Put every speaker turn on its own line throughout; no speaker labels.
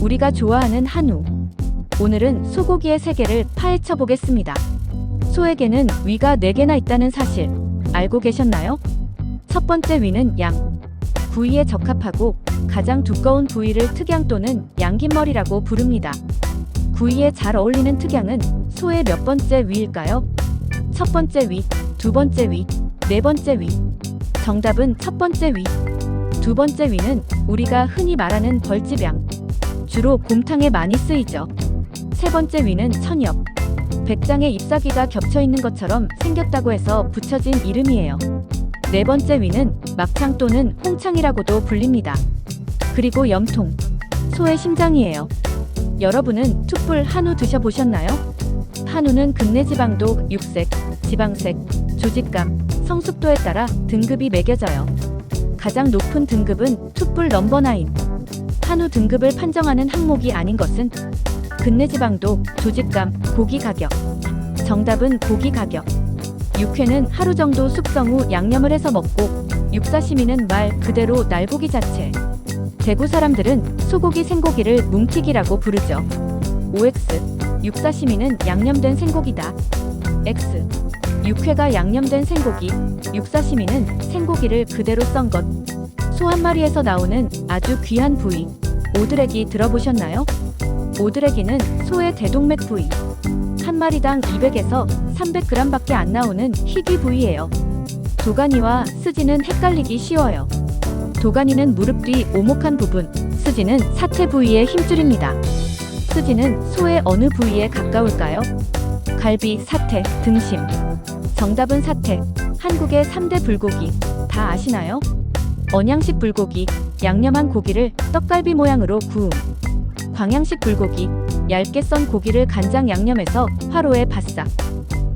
우리가 좋아하는 한우. 오늘은 소고기의 세계를 파헤쳐 보겠습니다. 소에게는 위가 4개나 있다는 사실 알고 계셨나요? 첫 번째 위는 양. 부위에 적합하고 가장 두꺼운 부위를 특양 또는 양긴머리라고 부릅니다. 구이에 잘 어울리는 특양은 소의 몇 번째 위일까요? 첫 번째 위, 두 번째 위, 네 번째 위. 정답은 첫 번째 위. 두 번째 위는 우리가 흔히 말하는 벌집양. 주로 곰탕에 많이 쓰이죠. 세 번째 위는 천엽. 백장에 잎사귀가 겹쳐 있는 것처럼 생겼다고 해서 붙여진 이름이에요. 네 번째 위는 막창 또는 홍창이라고도 불립니다. 그리고 염통. 소의 심장이에요. 여러분은 툭불 한우 드셔보셨나요? 한우는 근내 지방도 육색, 지방색, 조직감, 성숙도에 따라 등급이 매겨져요. 가장 높은 등급은 툭불 넘버 나인. 한우 등급을 판정하는 항목이 아닌 것은 근내 지방도, 조직감, 고기 가격. 정답은 고기 가격. 육회는 하루 정도 숙성 후 양념을 해서 먹고 육사시미는 말 그대로 날고기 자체. 대구 사람들은 소고기 생고기를 뭉티기라고 부르죠. OX 육사시미는 양념된 생고기다. X 육회가 양념된 생고기, 육사시미는 생고기를 그대로 썬 것. 소 한 마리에서 나오는 아주 귀한 부위. 오드레기 들어보셨나요? 오드레기는 소의 대동맥 부위. 한 마리당 200에서 300g밖에 안 나오는 희귀 부위예요. 도가니와 스지는 헷갈리기 쉬워요. 도가니는 무릎 뒤 오목한 부분, 스지는 사태 부위의 힘줄입니다. 스지는 소의 어느 부위에 가까울까요? 갈비, 사태, 등심. 정답은 사태. 한국의 3대 불고기. 다 아시나요? 언양식 불고기, 양념한 고기를 떡갈비 모양으로 구움. 광양식 불고기, 얇게 썬 고기를 간장 양념해서 화로에 바싹.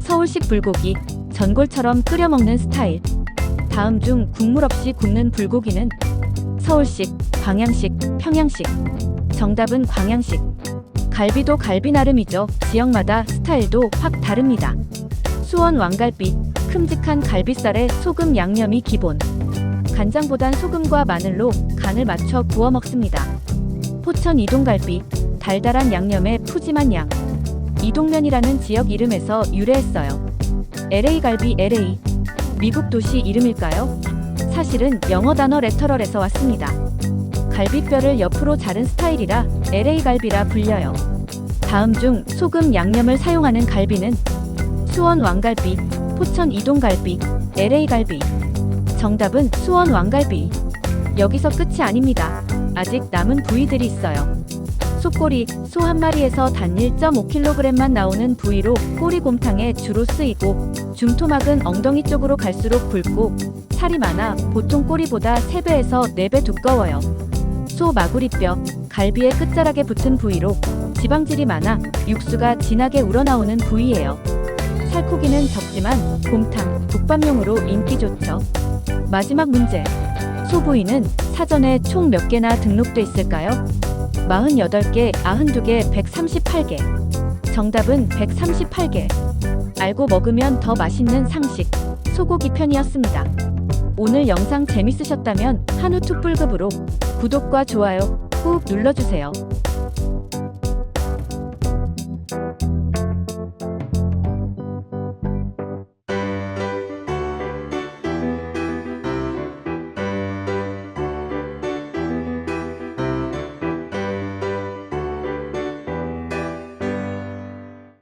서울식 불고기, 전골처럼 끓여 먹는 스타일. 다음 중 국물 없이 굽는 불고기는 서울식, 광양식, 평양식. 정답은 광양식. 갈비도 갈비 나름이죠. 지역마다 스타일도 확 다릅니다. 수원 왕갈비, 큼직한 갈비살에 소금 양념이 기본. 간장보단 소금과 마늘로 간을 맞춰 구워 먹습니다. 포천 이동갈비, 달달한 양념에 푸짐한 양. 이동면이라는 지역 이름에서 유래했어요. LA 갈비 LA. 미국 도시 이름일까요? 사실은 영어 단어 레터럴에서 왔습니다. 갈비뼈를 옆으로 자른 스타일이라 LA 갈비라 불려요. 다음 중 소금 양념을 사용하는 갈비는 수원 왕갈비, 포천 이동갈비, LA 갈비. 정답은 수원 왕갈비. 여기서 끝이 아닙니다. 아직 남은 부위들이 있어요. 소꼬리, 소 한 마리에서 단 1.5kg만 나오는 부위로 꼬리곰탕에 주로 쓰이고 중토막은 엉덩이 쪽으로 갈수록 굵고 살이 많아 보통 꼬리보다 3배에서 4배 두꺼워요. 소 마구리뼈, 갈비의 끝자락에 붙은 부위로 지방질이 많아 육수가 진하게 우러나오는 부위예요. 살코기는 적지만 곰탕, 국밥용으로 인기 좋죠. 마지막 문제. 소 부위는 사전에 총 몇 개나 등록돼 있을까요? 48개, 92개, 138개. 정답은 138개. 알고 먹으면 더 맛있는 상식. 소고기 편이었습니다. 오늘 영상 재밌으셨다면 한우 툭불급으로 구독과 좋아요 꾹 눌러주세요.